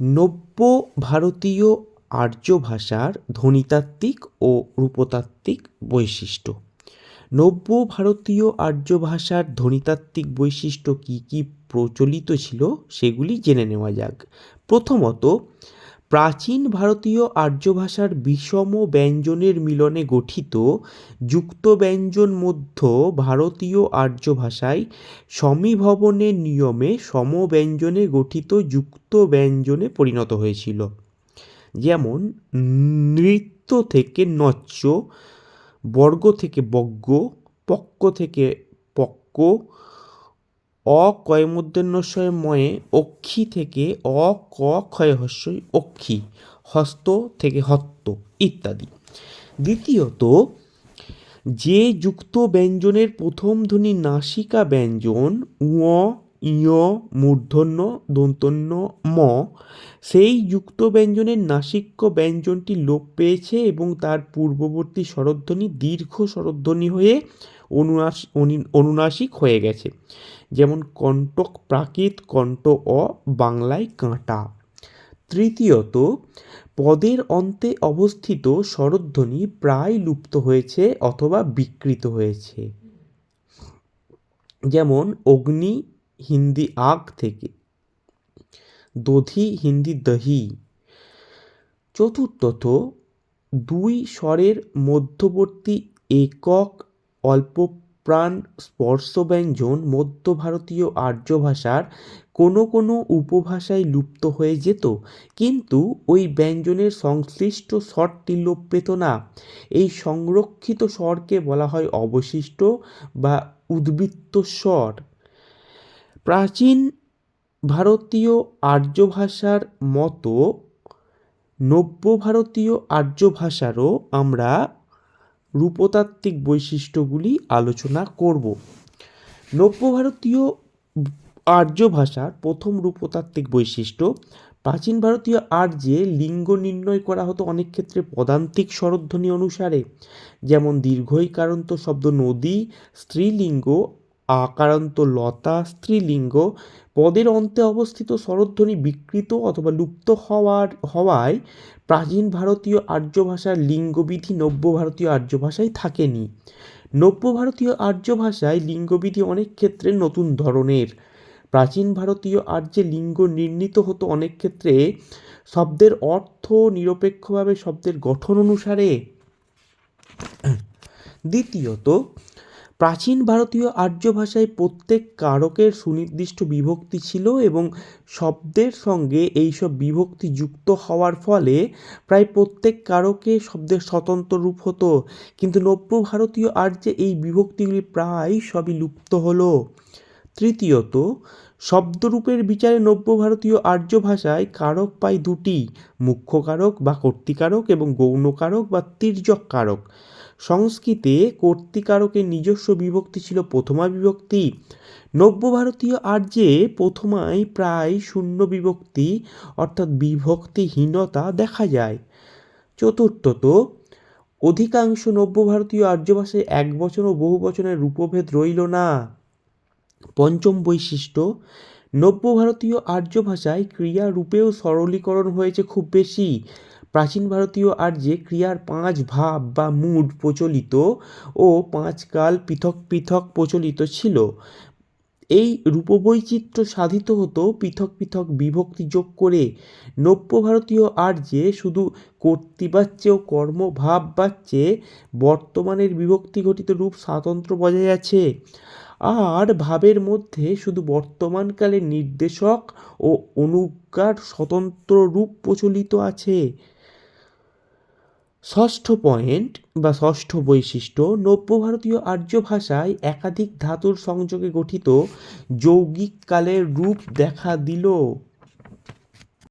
নব্য ভারতীয় আর্য ভাষার ধ্বনিতাত্ত্বিক ও রূপতাত্ত্বিক বৈশিষ্ট্য। নব্য ভারতীয় আর্য ভাষার ধ্বনিতাত্ত্বিক বৈশিষ্ট্য কী কী প্রচলিত ছিল সেগুলি জেনে নেওয়া যাক। প্রথমত প্রাচীন ভারতীয় আর্য ভাষার বিষম ব্যঞ্জনের মিলনে গঠিত যুক্ত ব্যঞ্জন মধ্য ভারতীয় আর্য ভাষায় সমীভবনের নিয়মে সমব্যঞ্জনে গঠিত যুক্ত ব্যঞ্জনে পরিণত হয়েছিল। যেমন, নৃত্য থেকে নচ্য বর্গ থেকে বজ্ঞ পক্ক থেকে পক্ক অকয়মূর্ধন্যস্বয় ময়ে অক্ষি থেকে অ ক ক্ষয় হস্যই অক্ষি, হস্ত থেকে হত্ত ইত্যাদি। দ্বিতীয়ত, যে যুক্ত ব্যঞ্জনের প্রথম ধ্বনি নাসিকা ব্যঞ্জন, উঁ ইয়, মূর্ধন্য, দন্তন্য, ম। সেই যুক্ত ব্যঞ্জনের নাসিক্য ব্যঞ্জনটি লোপ পেয়েছে এবং তার পূর্ববর্তী স্বরধ্বনি দীর্ঘ স্বরধ্বনি হয়ে অনুনাস অনি- অনুনাসিক হয়ে গেছে। যেমন কণ্টক প্রাকৃত কণ্ঠ অ, বাংলায় কাঁটা। তৃতীয়ত, পদের অন্তে অবস্থিত স্বরধ্বনি প্রায় লুপ্ত হয়েছে অথবা বিকৃত হয়েছে। যেমন অগ্নি হিন্দি আগ থেকে। দধি হিন্দি দহি। চতুর্থত, দুই স্বরের মধ্যবর্তী একক অল্পপ্রাণ স্পর্শ ব্যঞ্জন মধ্য ভারতীয় আর্য ভাষার কোনো কোনো উপভাষায় লুপ্ত হয়ে যেত। কিন্তু ওই ব্যঞ্জনের সংশ্লিষ্ট স্বরটি লোপ পেত না। এই সংরক্ষিত স্বরকে বলা হয় অবশিষ্ট বা উদ্বৃত্ত স্বর। প্রাচীন ভারতীয় আর্য ভাষার মতো নব্য ভারতীয় আর্য ভাষারও আমরা রূপতাত্ত্বিক বৈশিষ্ট্যগুলি আলোচনা করব। নব্য ভারতীয় আর্য ভাষার প্রথম রূপতাত্ত্বিক বৈশিষ্ট্য। প্রাচীন ভারতীয় আর্যে লিঙ্গ নির্ণয় করা হতো অনেক ক্ষেত্রে পদান্তিক স্বরধ্বনি অনুসারে। যেমন দীর্ঘইকারান্ত শব্দ নদী, স্ত্রীলিঙ্গ আকারান্ত লতা, স্ত্রীলিঙ্গ পদের অন্তে অবস্থিত স্বরধ্বনি বিকৃত অথবা লুপ্ত হওয়ার, হওয়ায় প্রাচীন ভারতীয় আর্য ভাষার লিঙ্গবিধি নব্য ভারতীয় আর্য ভাষায় থাকেনি। নব্য ভারতীয় আর্য ভাষায় লিঙ্গবিধি অনেক ক্ষেত্রে নতুন ধরনের। প্রাচীন ভারতীয় আর্যে লিঙ্গ নির্ণীত হতো অনেক ক্ষেত্রে শব্দের অর্থ নিরপেক্ষভাবে শব্দের গঠন অনুসারে। দ্বিতীয়ত প্রাচীন ভারতীয় আর্য ভাষায় প্রত্যেক কারকের সুনির্দিষ্ট বিভক্তি ছিল এবং শব্দের সঙ্গে এইসব বিভক্তি যুক্ত হওয়ার ফলে প্রায় প্রত্যেক কারকে শব্দের স্বতন্ত্র রূপ হতো। কিন্তু নব্য ভারতীয় আর্যে এই বিভক্তিগুলি প্রায় সবই লুপ্ত হলো। তৃতীয়ত, শব্দরূপের বিচারে নব্য ভারতীয় আর্য ভাষায় কারক পাই দুটি, মুখ্য কারক বা কর্তিকারক এবং গৌণ কারক বা তির্যক কারক। সংস্কৃতে কর্তিকারকের নিজস্ব বিভক্তি ছিল প্রথমা বিভক্তি। নব্য ভারতীয় আর্যে প্রথমায় প্রায় শূন্য বিভক্তি, অর্থাৎ বিভক্তিহীনতা দেখা যায়। চতুর্থত, অধিকাংশ নব্য ভারতীয় আর্য ভাষায় এক বচন ও বহু বচনের রূপভেদ রইল না। পঞ্চম বৈশিষ্ট্য নব্য ভারতীয় আর্য ভাষায় ক্রিয়া রূপেও সরলীকরণ হয়েছে খুব বেশি। প্রাচীন ভারতীয় আর্যে ক্রিয়ার পাঁচ ভাব বা মুড প্রচলিত ও পাঁচ কাল পৃথক পৃথক প্রচলিত ছিল। এই রূপবৈচিত্র্য সাধিত হতো পৃথক পৃথক বিভক্তি যোগ করে। নব্য ভারতীয় আর্যে শুধু কর্তৃবাচ্যে ও কর্মভাব বাচ্যে বর্তমানের বিভক্তি ঘটিত রূপ স্বাতন্ত্র্য বজায় আছে। আর ভাবের মধ্যে শুধু বর্তমানকালের নির্দেশক ও অনুজ্ঞার স্বতন্ত্র রূপ প্রচলিত আছে। ষষ্ঠ পয়েন্ট বা ষষ্ঠ বৈশিষ্ট্য নব্য ভারতীয় আর্য ভাষায় একাধিক ধাতুর সংযোগে গঠিত যৌগিক কালের রূপ দেখা দিল।